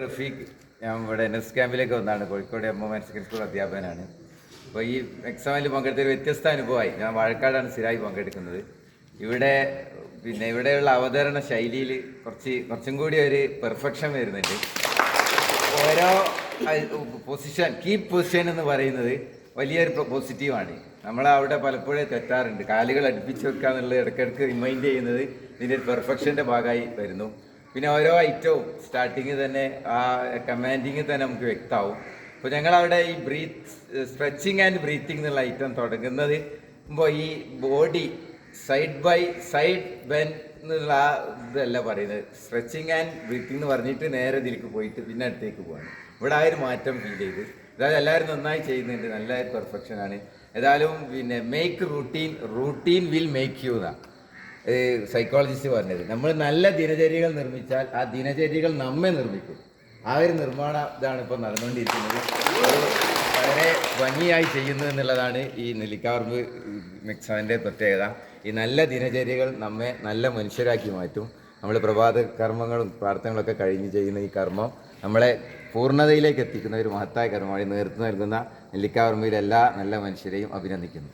റഫീഖ് ഞാൻ ഇവിടെ N S ക്യാമ്പിലേക്ക് വന്നാണ്. Kozhikode M M second school അധ്യാപകനാണ്. അപ്പോൾ ഈ എക്സാമിൽ പങ്കെടുത്ത ഒരു വ്യത്യസ്ത അനുഭവമായി. ഞാൻ വാഴക്കാടാണ് സ്ഥിരമായി പങ്കെടുക്കുന്നത്. ഇവിടെ പിന്നെ ഇവിടെയുള്ള അവതരണ ശൈലിയിൽ കുറച്ച് കുറച്ചും കൂടി ഒരു പെർഫെക്ഷൻ വരുന്നുണ്ട്. ഓരോ പൊസിഷൻ കീ പൊസിഷൻ എന്ന് പറയുന്നത് വലിയൊരു പോസിറ്റീവാണ് നമ്മൾ അവിടെ പലപ്പോഴും തെറ്റാറുണ്ട്. കാലുകൾ അടുപ്പിച്ച് വെക്കുക എന്നുള്ളത് ഇടയ്ക്കിടയ്ക്ക് റിമൈൻഡ് ചെയ്യുന്നത് ഇതിന്റെ പെർഫെക്ഷന്റെ ഭാഗമായി വരുന്നു. പിന്നെ ഓരോ ഐറ്റവും സ്റ്റാർട്ടിങ് തന്നെ ആ കമാൻഡിങ് തന്നെ നമുക്ക് വ്യക്തമാവും. അപ്പോൾ ഞങ്ങൾ അവിടെ ഈ ബ്രീത്ത് സ്ട്രെച്ചിങ് ആൻഡ് ബ്രീത്തിങ് എന്നുള്ള ഐറ്റം തുടങ്ങുന്നത്. ഇപ്പോൾ ഈ body side by side bend എന്നുള്ള ആ ഇതല്ല പറയുന്നത്. സ്ട്രെച്ചിങ് ആൻഡ് ബ്രീത്തിങ് എന്ന് പറഞ്ഞിട്ട് നേരെ ഇതിലേക്ക് പോയിട്ട് പിന്നെ അടുത്തേക്ക് പോവാണ്. ഇവിടെ ആ ഒരു മാറ്റം ഫീൽ ചെയ്ത്. അതായത് എല്ലാവരും നന്നായി ചെയ്യുന്നുണ്ട് നല്ല പെർഫെക്ഷനാണ് ഏതായാലും പിന്നെ make routine routine will make you എന്നാ സൈക്കോളജിസ്റ്റ് പറഞ്ഞത്. നമ്മൾ നല്ല ദിനചര്യകൾ നിർമ്മിച്ചാൽ ആ ദിനചര്യകൾ നമ്മെ നിർമ്മിക്കും. ആ ഒരു നിർമ്മാണ ഇതാണ് ഇപ്പോൾ നടന്നുകൊണ്ടിരിക്കുന്നത്. വളരെ ഭംഗിയായി ചെയ്യുന്നു എന്നുള്ളതാണ് ഈ നെല്ലിക്കാർബ് മിക്സാന്റെ പ്രത്യേകത. ഈ നല്ല ദിനചര്യകൾ നമ്മെ നല്ല മനുഷ്യരാക്കി മാറ്റും. നമ്മൾ പ്രഭാത കർമ്മങ്ങളും പ്രാർത്ഥനകളൊക്കെ കഴിഞ്ഞ് ചെയ്യുന്ന ഈ കർമ്മം നമ്മളെ പൂർണതയിലേക്ക് എത്തിക്കുന്ന ഒരു മഹത്തായ കർമ്മമായി നേതൃത്വം നൽകുന്ന നെല്ലിക്കാവർമ്മയിലെ എല്ലാ നല്ല മനുഷ്യരെയും അഭിനന്ദിക്കുന്നു.